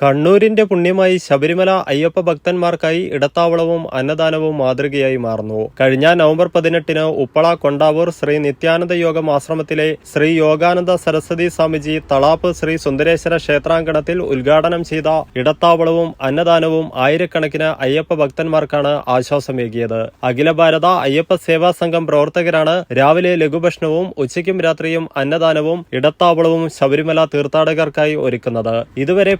കണ്ണൂരിന്റെ പുണ്യമായി ശബരിമല അയ്യപ്പ ഭക്തന്മാർക്കായി ഇടത്താവളവും അന്നദാനവും മാതൃകയായി മാറുന്നു. കഴിഞ്ഞ നവംബർ പതിനെട്ടിന് ഉപ്പള കൊണ്ടാവൂർ ശ്രീ നിത്യാനന്ദ യോഗം ആശ്രമത്തിലെ ശ്രീ യോഗാനന്ദ സരസ്വതി സ്വാമിജി തളാപ്പ് ശ്രീ സുന്ദരേശ്വര ക്ഷേത്രാങ്കണത്തിൽ ഉദ്ഘാടനം ചെയ്ത ഇടത്താവളവും അന്നദാനവും ആയിരക്കണക്കിന് അയ്യപ്പ ഭക്തന്മാർക്കാണ് ആശ്വാസമേകിയത്. അഖില ഭാരത അയ്യപ്പ സേവാ സംഘം പ്രവർത്തകരാണ് രാവിലെ ലഘുഭക്ഷണവും ഉച്ചയ്ക്കും രാത്രിയും അന്നദാനവും ഇടത്താവളവും ശബരിമല തീർത്ഥാടകർക്കായി ഒരുക്കുന്നത്. ഇതുവരെ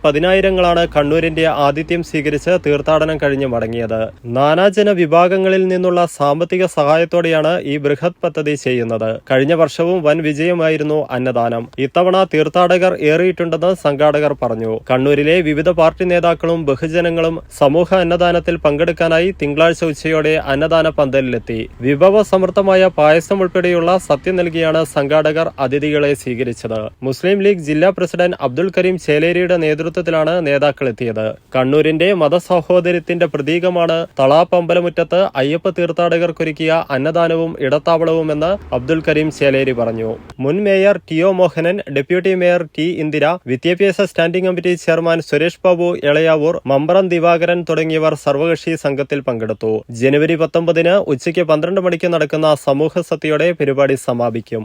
പതിനായിരങ്ങളാണ് കണ്ണൂരിന്റെ ആതിഥ്യം സ്വീകരിച്ച് തീർത്ഥാടനം കഴിഞ്ഞ് മടങ്ങിയത്. നാനാജന വിഭാഗങ്ങളിൽ നിന്നുള്ള സാമ്പത്തിക സഹായത്തോടെയാണ് ഈ ബൃഹത് പദ്ധതി ചെയ്യുന്നത്. കഴിഞ്ഞ വർഷവും വൻ വിജയമായിരുന്നു അന്നദാനം. ഇത്തവണ തീർത്ഥാടകർ ഏറിയിട്ടുണ്ടെന്ന് സംഘാടകർ പറഞ്ഞു. കണ്ണൂരിലെ വിവിധ പാർട്ടി നേതാക്കളും ബഹുജനങ്ങളും സമൂഹ അന്നദാനത്തിൽ പങ്കെടുക്കാനായി തിങ്കളാഴ്ച ഉച്ചയോടെ അന്നദാന പന്തലിലെത്തി. വിഭവ സമൃദ്ധമായ പായസം ഉൾപ്പെടെയുള്ള സത്യം നൽകിയാണ് സംഘാടകർ അതിഥികളെ സ്വീകരിച്ചത്. മുസ്ലിം ലീഗ് ജില്ലാ പ്രസിഡന്റ് അബ്ദുൾ കരീം ചേലേരിയുടെ നേതൃത്വത്തിലാണ് നേതാക്കൾ എത്തിയത് കണ്ണൂരിന്റെ മതസഹോദര്യത്തിന്റെ പ്രതീകമാണ് തളാപ്പമ്പലമുറ്റത്ത് അയ്യപ്പ തീർത്ഥാടകർക്കൊരുക്കിയ അന്നദാനവും ഇടത്താവളവുമെന്ന് അബ്ദുൽ കരീം ചേലേരി പറഞ്ഞു. മുൻ mayor T O Mohanan deputy mayor T Indira വിദ്യാഭ്യാസ standing committee chairman Suresh Babu Elayavoor Mambram Divakaran തുടങ്ങിയവർ സർവകക്ഷി സംഘത്തിൽ പങ്കെടുത്തു. ജനുവരി പത്തൊമ്പതിന് ഉച്ചയ്ക്ക് പന്ത്രണ്ട് മണിക്ക് നടക്കുന്ന സമൂഹ സത്യയുടെ പരിപാടി സമാപിക്കും.